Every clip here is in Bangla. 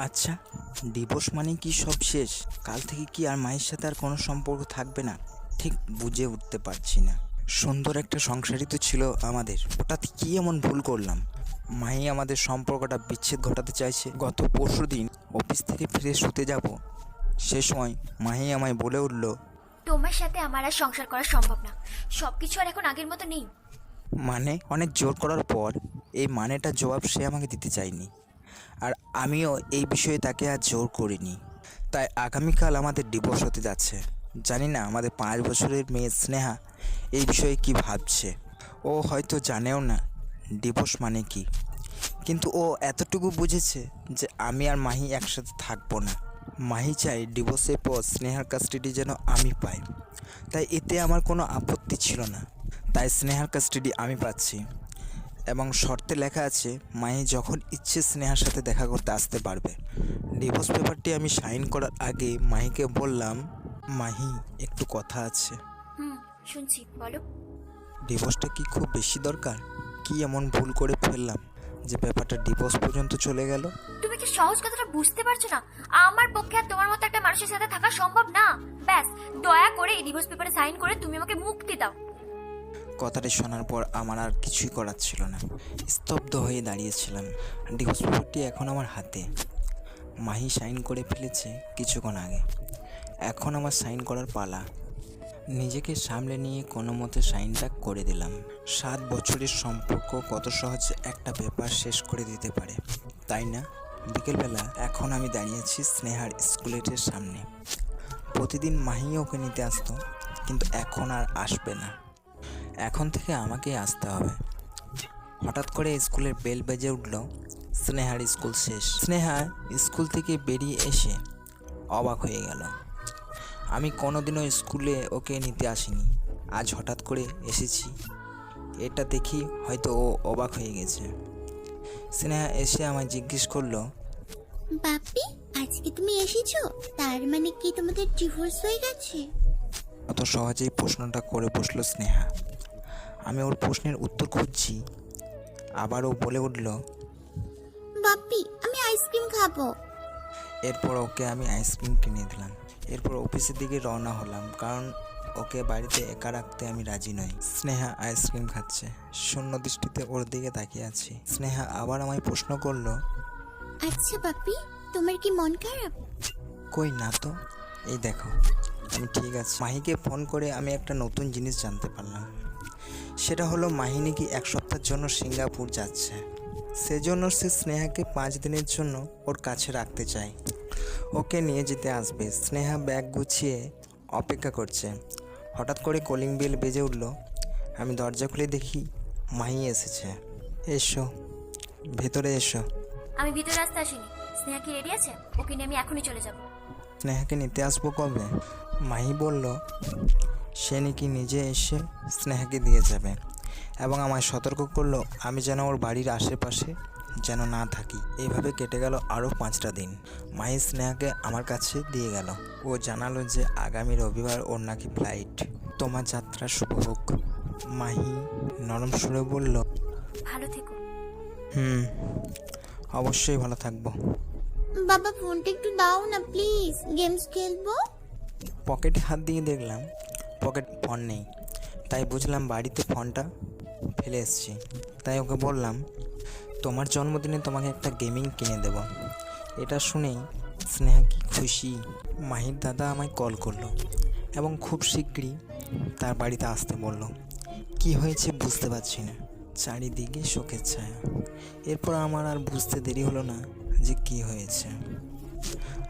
আচ্ছা ডিভোর্স মানে কি সব শেষ? কাল থেকে কি আর মায়ের সাথে আর কোনো সম্পর্ক থাকবে না? ঠিক বুঝে উঠতে পারছি না। সুন্দর একটা সংসারই তো ছিল আমাদের। হঠাৎ কি এমন ভুল করলাম? মাই আমাদের সম্পর্কটা বিচ্ছেদ ঘটাতে চাইছে। গত পরশু দিন অফিস থেকে ফিরে শুতে যাব। সে সময় মাহি আমায় বলে উঠল তোমার সাথে আমার আর সংসার করা সম্ভব না। সব কিছু আর এখন আগের মতো নেই। মানে অনেক জোর করার পর এই মানেটা জবাব সে আমাকে দিতে চায়নি। আর আমিও এই বিষয়ে তাকে আর জোর করিনি। তাই আগামীকাল আমাদের ডিভোর্স হতে যাচ্ছে। জানি না আমাদের পাঁচ বছরের মেয়ে স্নেহা এই বিষয়ে কি ভাবছে। ও হয়তো জানেও না ডিভোর্স মানে কি। কিন্তু ও এতটুকু বুঝেছে যে আমি আর মাহি একসাথে থাকব না। মাহি চাই ডিভোর্সের পর স্নেহার কাস্টাডি যেন আমি পাই। তাই এতে আমার কোনো আপত্তি ছিল না। তাই স্নেহার কাস্টাডি আমি পাচ্ছি। এবং শর্তে লেখা আছে মাহি যখন ইচ্ছে স্নেহার সাথে দেখা করতে আসতে পারবে। ডিভোর্স পেপারটি আমি সাইন করার আগে মাহিকে বললাম মাহি একটু কথা আছে। হুম শুনছি বলো। ডিভোর্সটা কি খুব বেশি দরকার? কি এমন ভুল করে ফেললাম যে ব্যাপারটা ডিভোর্স পর্যন্ত চলে গেল? তুমি কি সহজ কথাটা বুঝতে পারছ না? আমার পক্ষে আর তোমার মতো একটা মানুষের সাথে থাকা সম্ভব না। ব্যাস দয়া করে এই ডিভোর্স পেপারে সাইন করে তুমি আমাকে মুক্তি দাও। কথাটি শোনার পর আমার আর কিছুই করার ছিল না। স্তব্ধ হয়ে দাঁড়িয়েছিলাম। ডিভোর্স পেপারটি এখন আমার হাতে। মাহি সাইন করে ফেলেছে কিছুক্ষণ আগে। এখন আমার সাইন করার পালা। নিজেকে সামলে নিয়ে কোনো মতে সাইনটা করে দিলাম। সাত বছরের সম্পর্ক কত সহজে একটা পেপার শেষ করে দিতে পারে। তাই না? বিকেলবেলা এখন আমি দাঁড়িয়েছি স্নেহার স্কুলেটের সামনে। প্রতিদিন মাহি ওকে নিতে আসতো, কিন্তু এখন আর আসবে না। এখন থেকে আমাকেই আসতে হবে। হঠাৎ করে স্কুলের বেল বেজে উঠল স্নেহার স্কুল শেষ। স্নেহা স্কুল থেকে বেরিয়ে এসে অবাক হয়ে গেল। আমি কোনোদিনও স্কুলে ওকে নিতে আসিনি। আজ হঠাৎ করে এসেছি। এটা দেখি হয়তো ও অবাক হয়ে গেছে। স্নেহা এসে আমায় জিজ্ঞেস করল বাপি আজকে তুমি এসেছ? তার মানে কি তোমাদের ডিভোর্স হয়ে গেছে? অত সহজেই প্রশ্নটা করে বসল স্নেহা। আমি ওর প্রশ্নের উত্তর খুঁজছি। আবার ও বলে উঠল বাপি আমি আইসক্রিম খাব। এরপর ওকে আমি আইসক্রিম কিনে দিলাম। এরপর অফিসের দিকে রওনা হলাম কারণ ওকে বাড়িতে একা রাখতে আমি রাজি নই। স্নেহা আইসক্রিম খাচ্ছে। শূন্য দৃষ্টিতে ওর দিকে তাকিয়ে আছি। স্নেহা আবার আমায় প্রশ্ন করল আচ্ছা বাপি তোমার কি মন খারাপ? কই না তো? এই দেখো আমি ঠিক আছে। মাহিকে ফোন করে আমি একটা নতুন জিনিস জানতে পারলাম। সেটা হলো মাহি নাকি এক সপ্তাহের জন্য সিঙ্গাপুর যাচ্ছে। সেজন্য সে স্নেহাকে পাঁচ দিনের জন্য ওর কাছে রাখতে চায়। ওকে নিয়ে যেতে আসবে। স্নেহা ব্যাগ গুছিয়ে অপেক্ষা করছে। হঠাৎ করে কলিং বেল বেজে উঠল। আমি দরজা খুলে দেখি মাহি এসেছে। এসো ভেতরে এসো। আমি ভিতরে আসতে আসিনি। স্নেহা কি রেডি আছে? ওকে নিয়ে আমি এখনই চলে যাব। স্নেহাকে নিতে আসব কবে? মাহি বলল সে নাকি নিজে এসে স্নেহাকে দিয়ে যাবে এবং আমায় সতর্ক করল আমি যেন ওর বাড়ির আশেপাশে যেন না থাকি। এইভাবে কেটে গেল আরও পাঁচটা দিন। মাহি স্নেহাকে আমার কাছে দিয়ে গেল। ও জানালো যে আগামী রবিবার ওর নাকি ফ্লাইট। তোমার যাত্রা শুভ হোক। মাহি নরম সুরে বলল ভালো থেকো। হুম অবশ্যই ভালো থাকব। বাবা ফোনটা একটু দাও না প্লিজ। গেমস খেলব? পকেটে হাত দিয়ে দেখলাম পকেট ফোন নেই। তাই বুঝলাম বাড়িতে ফোনটা ফেলে এসেছি। তাই ওকে বললাম, তোমার জন্মদিনে তোমাকে একটা গেমিং কিনে দেব। এটা শুনেই স্নেহা কি খুশি, মাহির দাদা আমায় কল করল এবং খুব শীঘ্রই তার বাড়িতে আসতে বলল। কি হয়েছে বুঝতে পারছি না। চারিদিকে শোকের ছায়া। এরপর আমার আর বুঝতে দেরি হলো না যে কি হয়েছে।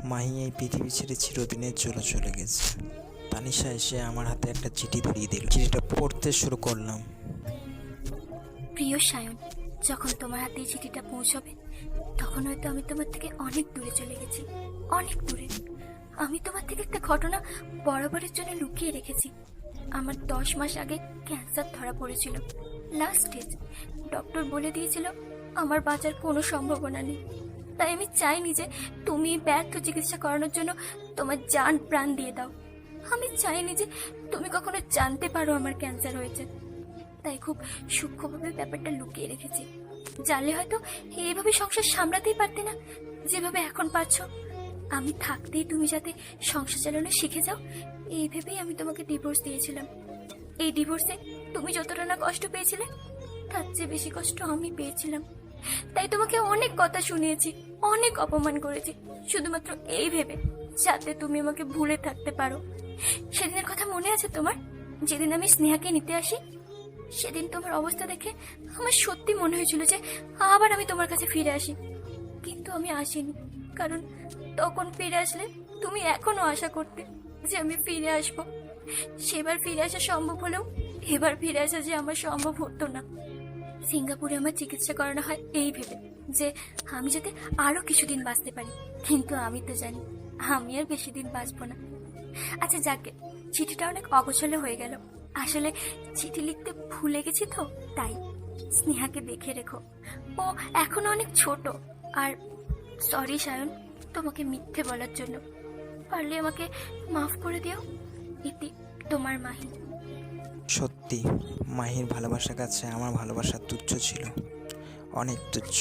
মাহি এই পৃথিবী ছেড়ে চিরদিনের জন্য চলে গেছে। তানিশা এসে আমার হাতে একটা চিঠি ধরিয়ে দিল। চিঠিটা পড়তে শুরু করলাম। প্রিয় সায়ন, যখন তোমার হাতে চিঠিটা পৌঁছবে, তখন হয়তো আমি তোমার থেকে অনেক দূরে চলে গেছি, অনেক দূরে। আমি তোমার থেকে একটা ঘটনা বরাবরের জন্য লুকিয়ে রেখেছি। আমার দশ মাস আগে ক্যান্সার ধরা পড়েছিল। লাস্ট স্টেজ ডক্টর বলে দিয়েছিল, আমার বাঁচার কোনো সম্ভাবনা নেই। তাই আমি চাইনি যে তুমি ব্যর্থ চিকিৎসা করানোর জন্য তোমার জান প্রাণ দিয়ে দাও। আমি চাইনি যে তুমি কখনো জানতে পারো আমার ক্যান্সার হয়েছে। তাই খুব সূক্ষ্মভাবে ব্যাপারটা লুকিয়ে রেখেছি। জানলে হয়তো এইভাবে সংসার সামলাতেই পারতে না। যেভাবে এখন পারছ, আমি থাকতেই তুমি যাতে সংসার চালানো শিখে যাও, এই ভেবেই আমি তোমাকে ডিভোর্স দিয়েছিলাম। এই ডিভোর্সে তুমি যতটা না কষ্ট পেয়েছিলে, তার চেয়ে বেশি কষ্ট আমি পেয়েছিলাম। তাই তোমাকে অনেক কথা শুনিয়েছি, অনেক অপমান করেছি। শুধুমাত্র এই ভেবে, যাতে তুমি আমাকে ভুলে থাকতে পারো। সেদিনের কথা মনে আছে তোমার? যেদিন আমি স্নেহাকে নিতে আসি, সেদিন তোমার অবস্থা দেখে আমার সত্যি মনে হয়েছিল যে আবার আমি তোমার কাছে ফিরে আসি। কিন্তু আমি আসিনি, কারণ তখন ফিরে আসলে তুমি এখনও আশা করতে যে আমি ফিরে আসব। সেবার ফিরে আসা সম্ভব হলেও, এবার ফিরে আসা যে আমার সম্ভব হতো না। সিঙ্গাপুরে আমার চিকিৎসা করানো হয় এই ভেবে যে আমি যাতে আরও কিছুদিন বাঁচতে পারি। কিন্তু আমি তো জানি, আমি আর বেশি দিন বাঁচবো না। আচ্ছা যাকে, চিঠিটা অনেক অগোছালো হয়ে গেল। আসলে চিঠি লিখতে ভুলে গেছি তো, তাই। স্নেহাকে দেখে রেখো। ও এখনও অনেক ছোট। আর সরি সায়ন, তোমাকে মিথ্যে বলার জন্য। পারলে আমাকে মাফ করে দিও। ইতি তোমার মাহি সত্যি মাহির ভালোবাসার কাছে আমার ভালোবাসা তুচ্ছ ছিল অনেক তুচ্ছ।